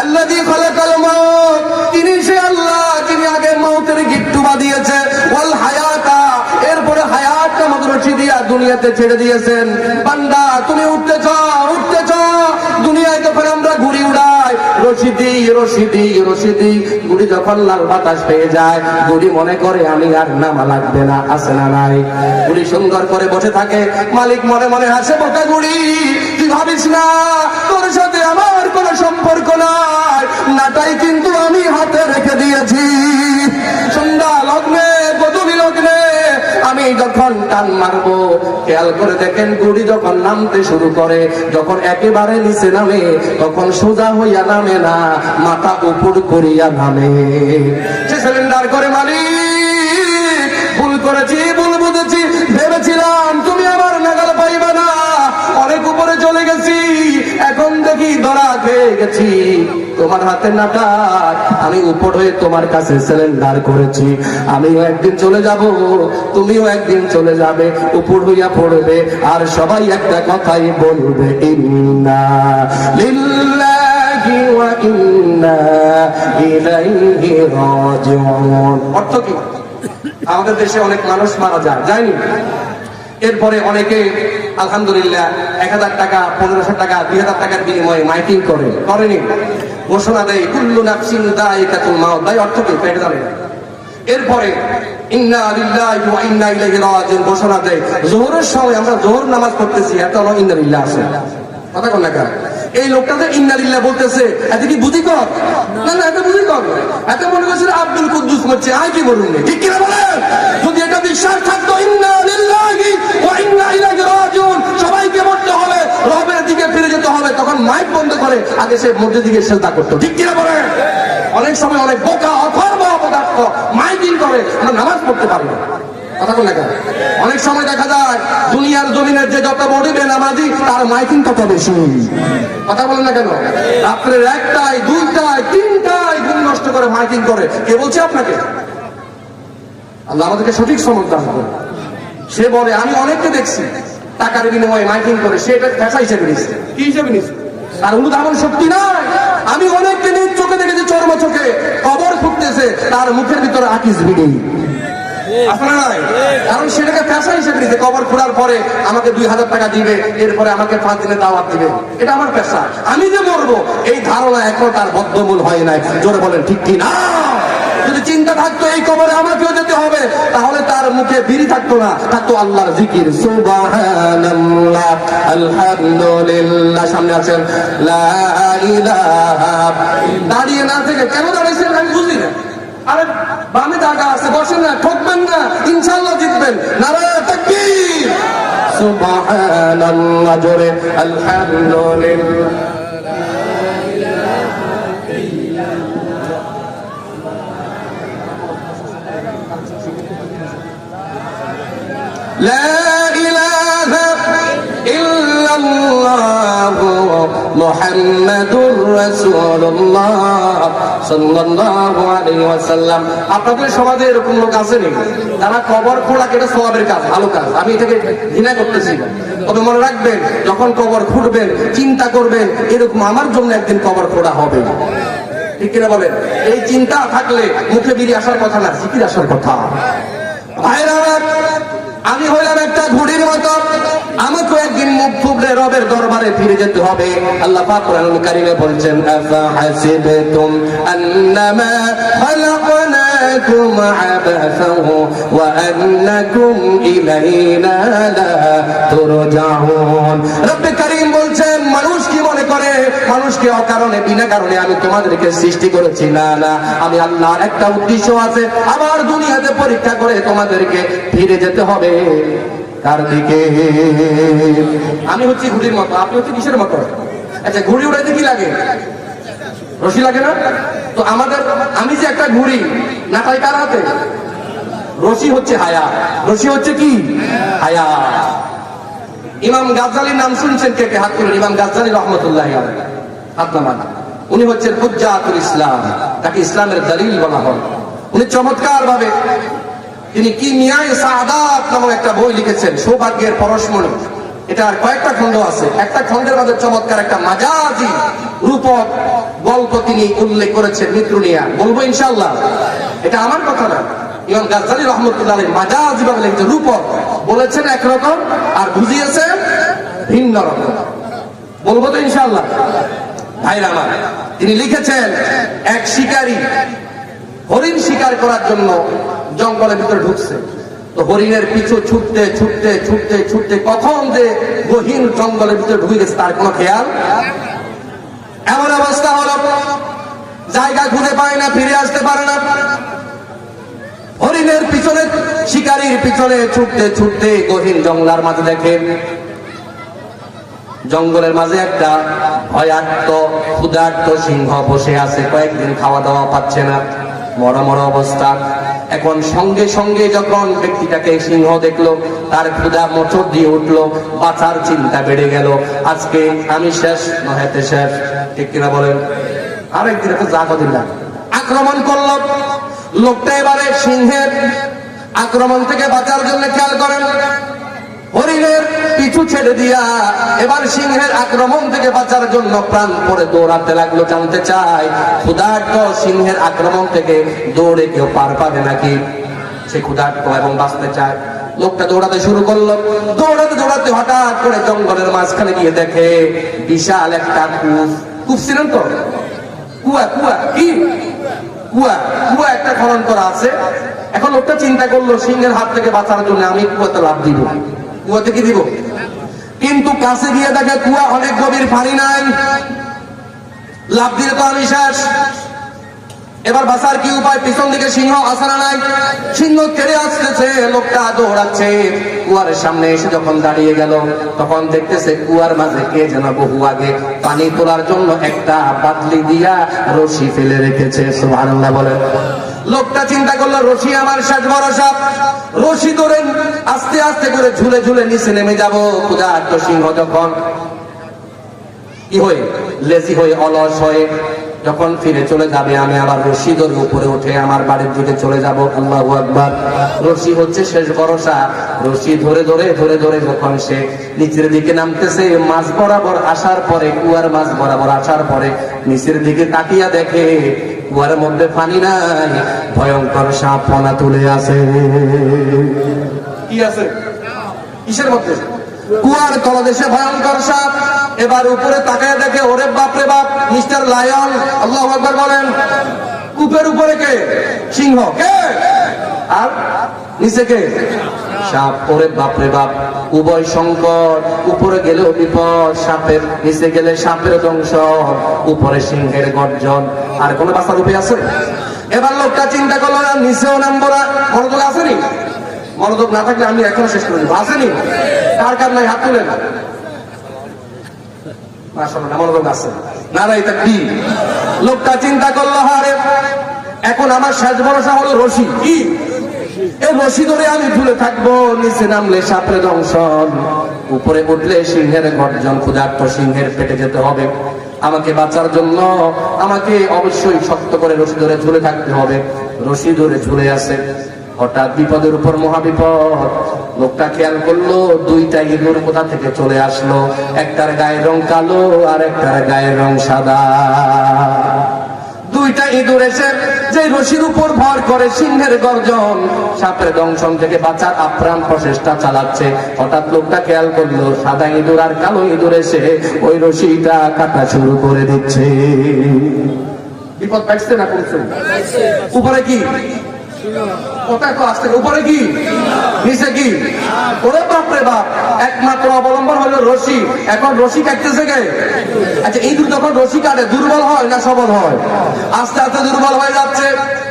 আল্লাযী খালাকাল মাউত। তিনি সে আল্লাহ যিনি আগে মৌতের গিট্টু দিয়েছে ওয়াল হায়াতা। এরপরে হায়াতটা মদরসি দিয়া দুনিয়াতে ছেড়ে দিয়েছেন। রশিদি রশিদি। গুড়ি যখন লাল বাতাস পেয়ে যায়, গুড়ি মনে করে আমি আর নামা লাগবে না আসে না নাই? গুড়ি সুন্দর করে বসে থাকে, মালিক মনে মনে হাসে, বোকা গুড়ি, তুই ভাবিস না, তোর সাথে আমার কোনো সম্পর্ক নাই। নাটাই কিন্তু আমি হাতে রেখে দিয়েছি। সন্ধ্যা লগ্নে গধূলি লগ্নে আমি যখন টান মারবো খেয়াল করে দেখেন গুড়ি যখন নামতে শুরু করে, যখন একেবারে নিচে নামে, তখন সোজা হইয়া নামে না, মাথা উপর করিয়া নামে। সিলিন্ডার করে মালিক, ভুল করেছি, ভুল বুঝেছি, ভেবেছিলাম তুমি আমার নাগাল পাইবে না। অনেক উপরে চলে গেছি, এখন দেখি ধরা খেয়ে গেছি। তোমার হাতে নাটাক আমি উপর হয়ে তোমার কাছে সিলিন্ডার করেছি। আমিও একদিন চলে যাব, তুমিও একদিন চলে যাবে, উপর হইয়া পড়বে, আর সবাই একটা কথাই বলবে, ইন্না অর্থ কি? আমাদের দেশে অনেক মানুষ মারা যায়, যায়নি? এরপরে অনেকে আলহামদুলিল্লাহ, এক হাজার টাকা পনেরোশো টাকা, দুই হাজার টাকার বিনিময়ে মাইকিং করে। করেনি। ঘোষণা দেয়, কুল্লু নাফসিন দায়িকাতুল মাও দায় অর্থ কি? পেটে জানে এরপরে, ইন্না লিল্লাহি ওয়া ইন্না ইলাইহি রাজিউন, ঘোষণা দেয়, জোহরের সময় আমরা জোহর নামাজ পড়তেছি, এত ইন্না লিল্লাহ আছে। কথা কোন না এই লোকটা যে ইন্না বলতেছে। এত কি বুঝি কর না না, এত বুঝি কর এত মনে করছিল আব্দুল কুদ্দুস মরছে আয় কি বলুন ঠিক কিনা বলেন? যদি এটা বিশ্বাস থাকতো ইন্না লিল্লাহি ওয়া ইন্না ইলাইহি রাজিউন, সবাইকে মরতে হবে, রবের দিকে ফিরে যেতে হবে, তখন মাইক বন্ধ করে আগে সে মধ্যে দিকে সেজদা করতো। ঠিক কিনা বলেন? অনেক সময় অনেক বোকা, অথর্ব অপদার্থ মাইকিং করে, আমরা নামাজ পড়তে পারি না। কথা বলে অনেক সময় দেখা যায় জমিনের যে যত বড়িবে নামাজি তার মাইকিং তত বেশি। কথা বলেন না কেন? রাত্রের একটাই দুইটাই তিনটায় ঘুম নষ্ট করে মাইকিং করে। কে বলছে আপনাকে? আল্লাহ আমাদেরকে সঠিক সমজ দান করে সে বলে, আমি অনেককে দেখছি, টাকার বিনিময়ে মাইকিং করে, সে এটা পেশা হিসেবে নিচ্ছে কি হিসেবে নিচ্ছে তার অনুধাবন শক্তি নাই। আমি অনেককে নিজ চোখে দেখেছি, চর্ম চোখে। কবর ফুটতেছে তার মুখের ভিতরে আকিস বিড়ি? কারণ সেটাকে পেশা হিসেবে নিতে কবর খোঁড়ার পরে আমাকে দুই হাজার টাকা দিবে এরপরে আমাকে পাঁচ দিনে দাওয়াত দিবে। এটা আমার পেশা। আমি যে মরবো এই ধারণা এখনও তার বদ্ধমূল হয় নাই। জোরে বলেন ঠিক কি না যদি চিন্তা থাকতো এই কবরে আমাকেও যেতে হবে তাহলে তার মুখে বিড়ি থাকতো না থাকতো আল্লাহর জিকির। সুবহানাল্লাহ আলহামদুলিল্লাহ সামনে আছেন লা ইলাহা দাঁড়িয়ে না থেকে কেন না আরে বামে জায়গা আছে বসেন না ঠকবেন না ইনশাআল্লাহ জিতবেন নারায়ণ তাকবীর সুবহানাল্লাহ জোরে আলহামদুলিল্লাহ لا إله إلا الله মোহাম্মদুর রাসূলুল্লাহ আপনাদের সমাজে এরকম লোক আছে নাকি? তারা কবর খোঁড়া কেটে সওয়াবের কাজ, ভালো কাজ। আমি এটাকে ঘৃণা করতেছি। তবে মনে রাখবেন, যখন কবর খুঁড়বেন, চিন্তা করবেন, এরকম আমার জন্য একদিন কবর খোঁড়া হবে। ঠিক কিনা এই চিন্তা থাকলে মুখে বিড়ি আসার কথা না, জিকির আসার কথা। ভাইরা আমি হইলাম একটা ঘুড়ির মতো। আমাকে একদিন মুখ থুবড়ে রবের দরবারে ফিরে যেতে হবে। আল্লাহ পাক কোরআনুল কারীমে বলছেন বলছেন, মানুষ কি মনে করে? মানুষকে অকারণে, বিনা কারণে আমি তোমাদেরকে সৃষ্টি করেছি। না না, আমি আল্লাহর একটা উদ্দেশ্য আছে। আবার দুনিয়াতে পরীক্ষা করে তোমাদেরকে ফিরে যেতে হবে। কার দিকে। আমি হচ্ছি ঘুড়ির মতো, আপনি হচ্ছে কিসের মতো? আচ্ছা ঘুড়ি উড়াইতে কি লাগে? রশি লাগে না? তো আমাদের, আমি যে একটা ঘুড়ি না তাই কার হাতে? রশি হচ্ছে হায়া। রশি হচ্ছে কি? হায়া। ইমাম গাজ্জালির নাম শুনছেন কে কে? হাত তুলুন, ইমাম গাজ্জালি রহমতুল্লাহ। হাত নামান। উনি হচ্ছেন হুজ্জাতুল ইসলাম। তাকে ইসলামের দলিল বলা হয়। উনি চমৎকার ভাবে তিনি কি মিয়ায় সাদাত নামক একটা বই লিখেছেন, সৌভাগ্যের পরশমণি। এটার কয়েকটা খণ্ড আছে। একটা খণ্ডের মধ্যে চমৎকার একটা মাজাজি রূপক গল্প তিনি উল্লেখ করেছেন মিত্রুনিয়া বলব ইনশাল্লাহ এটা আমার কথা না। ইমাম গাজ্জালি রহমতুল্লাহ মাজাজ বিভাগে লিখেছে রূপক বলেছেন একরকম আর বুঝিয়েছেন ভিন্ন রকম। বলব তো ইনশাল্লাহ ভাইরা আমার, তিনি লিখেছেন, এক শিকারী হরিণ শিকার করার জন্য জঙ্গলের ভিতরে ঢুকছে। তো হরিণের পিছু ছুটতে ছুটতে ছুটতে ছুটতে কখন যে গহীন জঙ্গলের ভিতরে ঢুকে গেছে তার কোনো খেয়াল? এমন অবস্থা হলো। জায়গা খুঁজে পায় না, ফিরে আসতে পারে না। হরিণের পিছনে, শিকারীর পিছনে ছুটতে ছুটতে গহীন জঙ্গলার মাঝে দেখেন জঙ্গলের মাঝে একটা ভয়ার্ত, ক্ষুধার্ত সিংহ বসে আছে, কয়েকদিন খাওয়া দাওয়া পাচ্ছে না। মরা মরা অবস্থা। এখন সঙ্গে সঙ্গে যখন ব্যক্তিটাকে সিংহ দেখল, তার ক্ষুধা মোচর দিয়ে উঠল, বাঁচার চিন্তা বেড়ে গেল। আজকে আমি শেষ, নহেতে শেষ। ঠিক কিনা বলেন? আরেকদিন একটা জাগো দিলাম। আক্রমণ করল। লোকটা এবারে সিংহের আক্রমণ থেকে বাঁচার জন্য খেয়াল করেন। হরিণের পিছু ছেড়ে দিয়া এবার সিংহের আক্রমণ থেকে বাঁচার জন্য প্রাণ পরে দৌড়াতে লাগল, জানতে চাই ক্ষুধার্ত সিংহের আক্রমণ থেকে দৌড়ে কেউ পার পাবে নাকি? সে ক্ষুধার্ত এবং বাঁচতে চায়। লোকটা দৌড়াতে শুরু করল। দৌড়াতে দৌড়াতে হঠাৎ করে জঙ্গলের মাঝখানে গিয়ে দেখে বিশাল একটা কূপ কূপ ছিলেন তো? কুয়া কুয়া, কি? কুয়া কুয়া একটা খনন করা আছে। এখন লোকটা চিন্তা করল, সিংহের হাত থেকে বাঁচার জন্য আমি কুয়াতে লাভ দিব। কুয়াতে থেকে দিব? কিন্তু কাছে গিয়ে দেখে কুয়া অনেক গভীর পানি নাই। লাভ দিলে তো আমি শেষ। এবার বাসার কি উপায়? পিছন দিকে সিংহ আসানা নাই। সিংহ কেড়ে আসতেছে, লোকটা দৌড়াচ্ছে। কুয়ার সামনে এসে যখন দাঁড়িয়ে গেল, তখন দেখতেছে কুয়ার মাঝে কে যেন বহু আগে পানি তোলার জন্য একটা বাদলি দিয়া রশি ফেলে রেখেছে। সুবহানাল্লাহ বলেন। লোকটা চিন্তা করল, রশি আমার শেষ ভরসা রশি ধরে আস্তে আস্তে করে ঝুলে ঝুলে নিচে নেমে যাব। ক্ষুধার্ত সিংহ যখন কি হয়ে, লেজি হয়ে অলস হয়ে যখন ফিরে চলে যাবে, আমি আবার রশি ধরে উপরে উঠে আমার বাড়ির দিকে চলে যাব। আল্লাহ আকবার। রশি হচ্ছে শেষ ভরসা। রশি ধরে ধরে ধরে ধরে যখন সে নিচের দিকে নামতেছে, মাছ বরাবর আসার পরে, কুয়ার মাছ বরাবর আসার পরে নিচের দিকে তাকিয়া দেখে, কুয়ার মধ্যে পানি নাই, ভয়ঙ্কর সাপ ফনা তুলে আছে। কি আছে? কিসের মধ্যে? কুয়ার তলদেশে ভয়ঙ্কর সাপ। এবার উপরে তাকায় দেখে, ওরে বাপরে বাপ, মিস্টার লায়ন, আল্লাহ একবার বলেন, কূপের উপরে কে? সিংহ, কে? আর নিচে কে? সাপ, ওরে বাপরে বাপ, উভয় সংকট, উপরে গেলেও বিপদ, সাপের নিচে গেলে সাপের ধ্বংস, উপরে সিংহের গর্জন। আর কোনো বাস্তা রূপে আছে? এবার লোকটা চিন্তা করল না নিচেও নামবো না মনোযোগ আসেনি? মনোযোগ না থাকলে আমি এখনও শেষ করে দেবো আসেনি? কার কার নাই হাত লোকটা চিন্তা করল হারে এখন আমার শেষ ভরসা হলো রশি। কি? এই রশি ধরে আমি ঝুলে থাকব, নিচে নামলে সাপের দংশন। উপরে উঠলে সিংহের গর্জন, ক্ষুধার্ত সিংহের পেটে যেতে হবে। আমাকে বাঁচার জন্য আমাকে অবশ্যই শক্ত করে রশি ধরে ঝুলে থাকতে হবে। রশি ধরে ঝুলে আছে। হঠাৎ বিপদের উপর মহাবিপদ। লোকটা খেয়াল করল, দুইটা ইঁদুর কোথা থেকে চলে আসলো? একটার গায়ের রং কালো আর একটার গায়ের রং সাদা। দুইটা ইঁদুর এসে যে রশির উপর ভর করে সিংহের গর্জন, সাপের দংশন থেকে বাঁচার আপ্রাণ প্রচেষ্টা চালাচ্ছে। হঠাৎ লোকটা খেয়াল করল, সাদা ইঁদুর আর কালো ইঁদুর এসে ওই রশিটা কাটা শুরু করে দিচ্ছে। বিপদ পাইছে না করছে উপরে কি? কোথায় তো আসতে উপরে কি? নিচে কি? ওরে বাপরে বাপ, একমাত্র অবলম্বন হলো রশি। এখন রশি কাটতেছে কে? আচ্ছা এই যখন রশি কাটে, দুর্বল হয় না সবল হয়? আস্তে আস্তে দুর্বল হয়ে যাচ্ছে।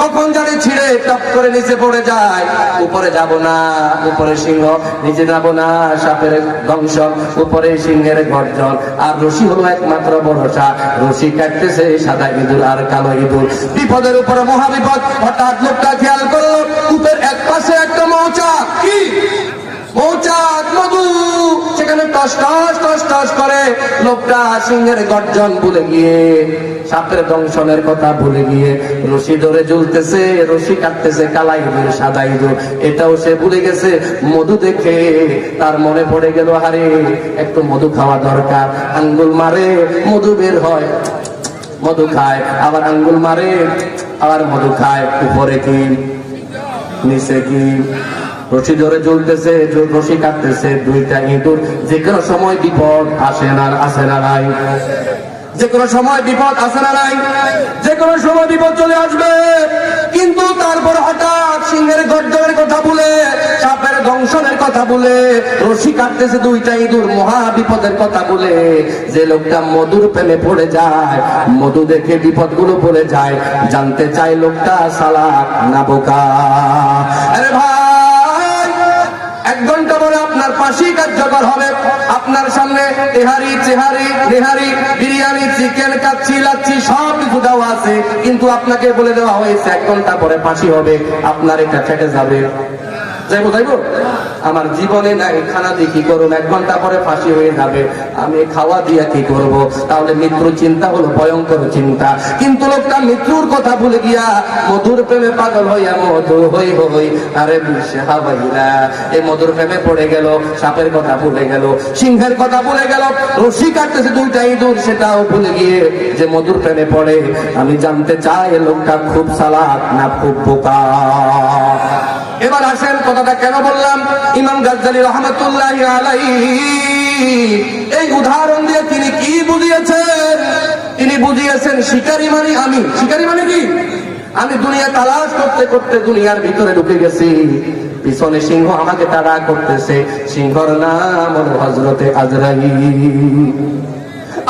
তখন জানি ছিঁড়ে টপ করে নিচে পড়ে যায়। উপরে যাব না, উপরে সিংহ, নিচে যাব না, সাপের দংশন উপরে সিংহের গর্জন। আর রশি হলো একমাত্র ভরসা। রশি কাটতেছে সাদা ইঁদুর আর কালো ইঁদুর। বিপদের উপরে মহাবিপদ। হঠাৎ লোকটা খেয়াল করল কূপের এক পাশে একটা মৌচাক কি সেখানে টস করে লোকটা গর্জন ভুলে গিয়ে, সাপের দংশনের কথা ভুলে গিয়ে, রশি ধরে রশি কাটতেছে কালা ইঁদুর সাদা ইঁদুর। এটাও সে ভুলে গেছে, মধু দেখে তার মনে পড়ে গেল হারে একটু মধু খাওয়া দরকার। আঙ্গুল মারে, মধু বের হয়, মধু খায়, আবার আঙ্গুল মারে, আবার মধু খায়, উপরে কি, নিচে কি? রশি ধরে জ্বলতেছে জ- রশি কাটতেছে দুইটা ইঁদুর। যে কোনো সময় বিপদ আসে না আসে না নাই। যে কোনো সময় বিপদ আসে না নাই। যে কোনো সময় বিপদ চলে আসবে। কিন্তু তারপর হঠাৎ সিংহের গর্জনের কথা বলে, সাপের দংশনের কথা বলে, রশি কাটতেছে দুইটা ইঁদুর মহা বিপদের কথা বলে। যে লোকটা মধুর প্রেমে পড়ে যায়, মধু দেখে বিপদগুলো পড়ে যায়, জানতে চায় লোকটা সালাক, না বোকা। আরে ভাই পাশেই কার্যকর হবে। আপনার সামনে তেহারি, চেহারি, নেহারি, বিরিয়ানি, চিকেন কাচ্ছি লাচ্ছি সব কিছু দেওয়া আছে। কিন্তু আপনাকে বলে দেওয়া হয়েছে, এক ঘণ্টা পরে ফাঁসি হবে। আপনার এটা ফেটে যাবে। আমার জীবনে খানা দিয়ে কি করুন এক ঘণ্টা পরে ফাঁসি হয়ে যাবে। আমি খাওয়া দিয়া কি করব? তাহলে মৃত্যুর চিন্তা হলো ভয়ঙ্কর চিন্তা। কিন্তু লোকটা মৃত্যুর কথা ভুলে গিয়া মধুর প্রেমে পাগল হইয়া মধু হই হই, আরে এই মধুর প্রেমে পড়ে গেল, সাপের কথা ভুলে গেল, সিংহের কথা ভুলে গেল, রশি কাটতেছে দুইটা ইঁদুর, সেটাও ভুলে গিয়ে যে মধুর প্রেমে পড়ে। আমি জানতে চাই লোকটা খুব সালাক না খুব বোকা? এবার আসেন, কথাটা কেন বললাম? ইমাম গাজ্জালি রহমতুল্লাহ আলাই এই উদাহরণ দিয়ে তিনি কি বুঝিয়েছেন? তিনি বুঝিয়েছেন, শিকারি মানে আমি। শিকারি মানে কি? আমি দুনিয়া তালাশ করতে করতে দুনিয়ার ভিতরে ঢুকে গেছি। পিছনে সিংহ আমাকে তাড়া করতেছে। সিংহর নাম হজরতে আজরাই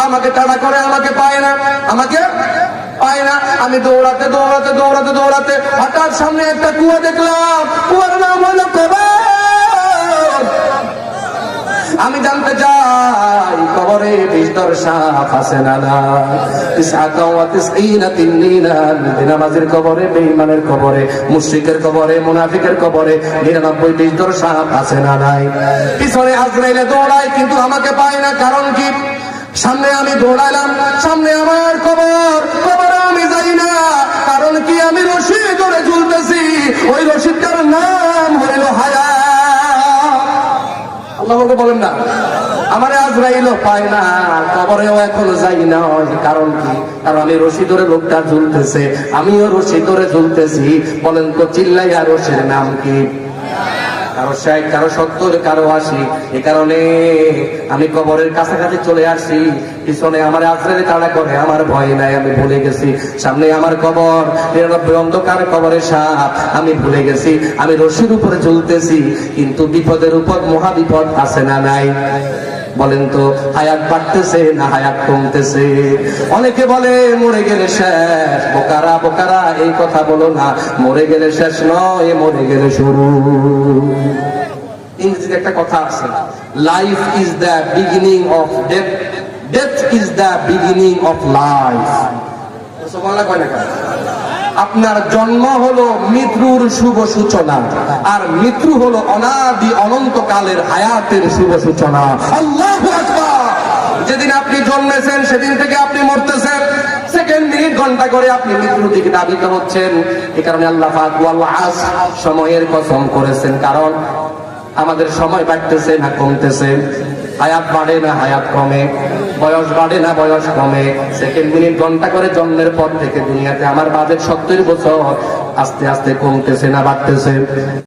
আমাকে তাড়া করে, আমাকে পায় না। আমাকে পায় না। আমি দৌড়াতে দৌড়াতে দৌড়াতে দৌড়াতে হঠাৎ সামনে একটা কুয়া দেখলাম। কুয়ার নাম হলো আমি জানতে চাই, কবরে বিস্তর সাপ আছে না না? তিসআতা ওয়া তিসঈনা তিন্নিনা। নামাজের কবরে, বেঈমানের কবরে, মুশরিকের কবরে, মুনাফিকের কবরে 99 বিস্তর সাপ আছে না নাই? পিছনে আজরাইলে দৌড়ায় কিন্তু আমাকে পায় না। কারণ কি? সামনে আমি দৌড়াইলাম, সামনে আমার কবর, কবরে আমি যাই না, কারণ কি আমি রশি ধরে ঝুলতেছি ওই রশিদটার নাম হইল হায়া। আল্লাহকে বলেন না, আমার আজরাইলও পায় না, কবরেও এখনও যাই না কারণ কি? কারণ আমি রশি ধরে লোকটা ঝুলতেছে আমিও রশি ধরে ঝুলতেছি বলেন তো, চিল্লাইয়া রশির নাম কি? কারও ষাট কারও সত্তর, কারও আশি। এ কারণে আমি কবরের কাছাকাছি চলে আসি পিছনে আমার আশ্রয় তাড়া করে আমার ভয় নাই, আমি ভুলে গেছি। সামনে আমার কবর, নিরানব্বই অন্ধকার কবরের সাপ, আমি ভুলে গেছি। আমি রশির উপরে চলতেছি কিন্তু বিপদের উপর মহাবিপদ আছে না নাই? বলেন তো, হায়াত বাড়তেছে না হায়াত কমতেছে? অনেকে বলে, মরে গেলে শেষ। বোকারা বোকারা, এই কথা বলো না। মরে গেলে শেষ নয়, মরে গেলে শুরু। ইংরেজিতে একটা কথা আছে life is the beginning of death death is the beginning of life আপনার জন্ম হলো মৃত্যুর শুভ সূচনা, আর মৃত্যু হলো অনাদি অনন্তকালের হায়াতের শুভ সূচনা। যেদিন আপনি জন্মেছেন, সেদিন থেকে আপনি মরতেছেন। সেকেন্ড মিনিট ঘণ্টা করে আপনি মৃত্যুর দিকে দাবিত হচ্ছেন এ কারণে আল্লাহ পাক সময়ের কসম করেছেন, কারণ আমাদের সময় বাড়তেছে না কমতেছে। হায়াত বাড়ে না, হায়াত কমে। বয়স বাড়ে না, বয়স কমে। সেকেন্ড মিনিট ঘণ্টা করে জন্মের পর থেকে দুনিয়াতে আমার বাজেট সত্তর বছর। আস্তে আস্তে কমতেছে না, বাড়তেছে।